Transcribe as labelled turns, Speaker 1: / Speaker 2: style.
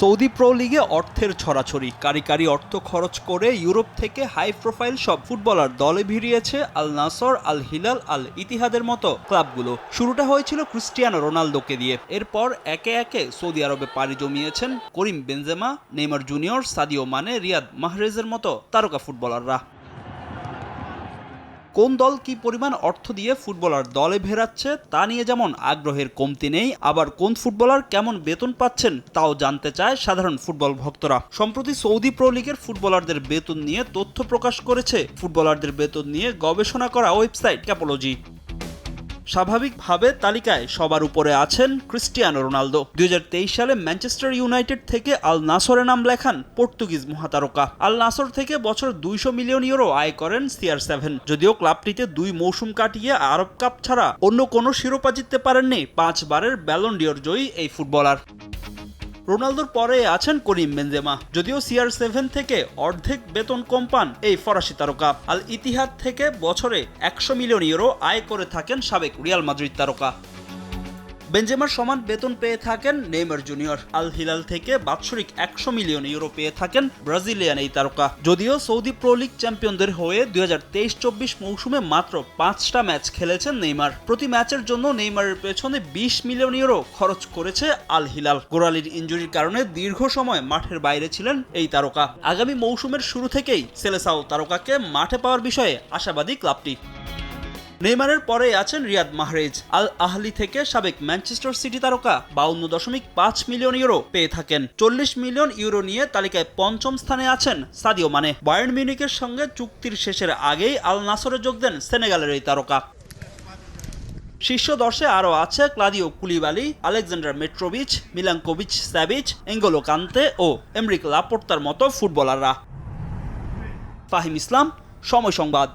Speaker 1: Saudi pro লিগে অর্থের ছড়াছড়ি। কারিকারি কারি অর্থ খরচ করে ইউরোপ থেকে হাই প্রোফাইল সব ফুটবলার দলে ভিড়িয়েছে আল নাসর, আল হিলাল, আল ইতিহাদের মতো ক্লাবগুলো। শুরুটা হয়েছিল ক্রিস্টিয়ানো রোনালদোকে দিয়ে। এরপর একে একে সৌদি আরবে পাড়ি জমিয়েছেন Karim Benzema, Neymar junior, Sadio Mane Riyad মাহরেজের মতো তারকা ফুটবলাররা। কোন দল কি পরিমাণ অর্থ দিয়ে ফুটবলার দলে ভেরাচ্ছে তা নিয়ে যেমন আগ্রহের কমতি নেই, আবার কোন ফুটবলার কেমন বেতন পাচ্ছেন তাও জানতে চায় সাধারণ ফুটবল ভক্তরা। সম্প্রতি সৌদি প্রো লিগের ফুটবলারদের বেতন নিয়ে তথ্য প্রকাশ করেছে। ফুটবলারদের বেতন নিয়ে গবেষণা করা ওয়েবসাইট ক্যাপোলজি। স্বাভাবিকভাবে তালিকায় সবার উপরে আছেন ক্রিস্টিয়ানো রোনালদো। দুই হাজার তেইশ সালে ম্যানচেস্টার ইউনাইটেড থেকে আল নাসরের নাম লেখান পর্তুগিজ মহাতারকা। আল নাসর থেকে বছর দুইশো মিলিয়ন ইউরো আয় করেন সিআর সেভেন। যদিও ক্লাবটিতে দুই মৌসুম কাটিয়ে আরব কাপ ছাড়া অন্য কোনো শিরোপা জিততে পারেননি পাঁচবারের ব্যালন্ডিয়র জয়ী এই ফুটবলার। রোনালদোর পরে আছেন করিম বেনজেমা, যদিও সিআর সেভেন থেকে অর্ধেক বেতন কম পান এই ফরাসি তারকা। আল ইতিহাদ থেকে বছরে একশো মিলিয়ন ইউরো আয় করে থাকেন সাবেক রিয়াল মাদ্রিদ তারকা। বেঞ্জেমার সমান বেতন পেয়ে থাকেন নেইমার জুনিয়র। আল হিলাল থেকে বাৎসরিক একশো মিলিয়ন ইউরো পেয়ে থাকেন ব্রাজিলিয়ান এই তারকা। যদিও সৌদি প্রো লিগ চ্যাম্পিয়নদের হয়ে দুই হাজার তেইশ চব্বিশ মৌসুমে মাত্র পাঁচটা ম্যাচ খেলেছেন নেইমার। প্রতি ম্যাচের জন্য নেইমারের পেছনে বিশ মিলিয়ন ইউরো খরচ করেছে আল হিলাল। গোড়ালির ইঞ্জুরির কারণে দীর্ঘ সময় মাঠের বাইরে ছিলেন এই তারকা। আগামী মৌসুমের শুরু থেকেই সেলেসাও তারকাকে মাঠে পাওয়ার বিষয়ে আশাবাদী ক্লাবটি। নেইমারের পরে আছেন রিয়াদ মাহরেজ। আল আহলি থেকে সাবেক ম্যানচেস্টার সিটি তারকা বাউন্ন দশমিক পাঁচ মিলিয়ন ইউরো পেয়ে থাকেন। চল্লিশ মিলিয়ন ইউরো নিয়ে তালিকায় পঞ্চম স্থানে আছেন সাদিও মানে। বায়ার্ন মিউনিকের সঙ্গে চুক্তির শেষের আগেই আল নাসরে যোগ দেন সেনেগালের এই তারকা। শীর্ষ দর্শে আরও আছে ক্লাদিও কুলিবালি, আলেকজান্ডার মেট্রোভিচ মিলাঙ্কোভিচ স্যাভিচ, এঙ্গোলো কান্তে ও এমরিক লাপোর্তার মতো ফুটবলাররা। ফাহিম ইসলাম, সময় সংবাদ।